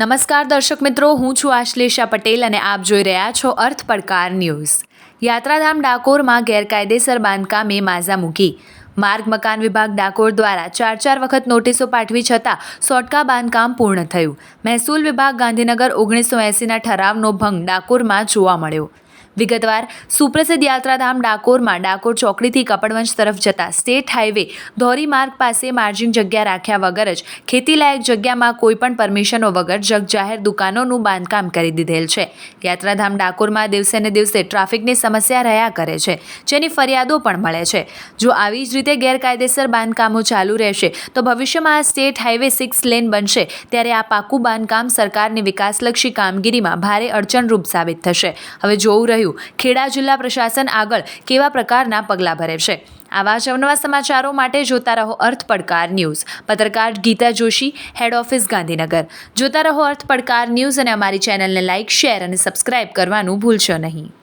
નમસ્કાર દર્શક મિત્રો, હું છું આશ્લેષા પટેલ અને આપ જોઈ રહ્યા છો અર્થ પડકાર ન્યૂઝ. યાત્રાધામ ડાકોરમાં ગેરકાયદેસર બાંધકામે માઝા મૂકી. માર્ગ મકાન વિભાગ ડાકોર દ્વારા ચાર ચાર વખત નોટિસો પાઠવી છતાં સોટકા બાંધકામ પૂર્ણ થયું. મહેસૂલ વિભાગ ગાંધીનગર ઓગણીસો એંસીના ઠરાવનો ભંગ ડાકોરમાં જોવા મળ્યો. વિગતવાર, સુપ્રસિદ્ધ યાત્રાધામ ડાકોરમાં ડાકોર ચોકડીથી કપડવંજ તરફ જતા સ્ટેટ હાઈવે ધોરી માર્ગ પાસે માર્જિન જગ્યા રાખ્યા વગર જ ખેતીલાયક જગ્યામાં કોઈપણ પરમિશનો વગર જગજાહેર દુકાનોનું બાંધકામ કરી દીધેલ છે. યાત્રાધામ ડાકોરમાં દિવસે ને દિવસે ટ્રાફિકની સમસ્યા રહ્યા કરે છે. જેની ફરિયાદો પણ મળે છે. જો આવી જ રીતે ગેરકાયદેસર બાંધકામો ચાલુ રહેશે, તો ભવિષ્યમાં આ સ્ટેટ હાઈવે સિક્સ લેન બનશે, ત્યારે આ પાકું બાંધકામ સરકારની વિકાસલક્ષી કામગીરીમાં ભારે અડચણરૂપ સાબિત થશે. હવે જોવું રહ્યું ખેડા જિલ્લા પ્રશાસન આગળ કેવા પ્રકારના પગલાં ભરે છે? આવા જ અવનવા સમાચારો માટે જોતા રહો અર્થ પડકાર ન્યૂઝ. પત્રકાર ગીતા જોશી, હેડ ઓફિસ ગાંધીનગર. જોતા રહો અર્થ પડકાર ન્યૂઝ અને અમારી ચેનલને લાઇક શેર અને સબસ્ક્રાઇબ કરવાનું ભૂલશો નહીં.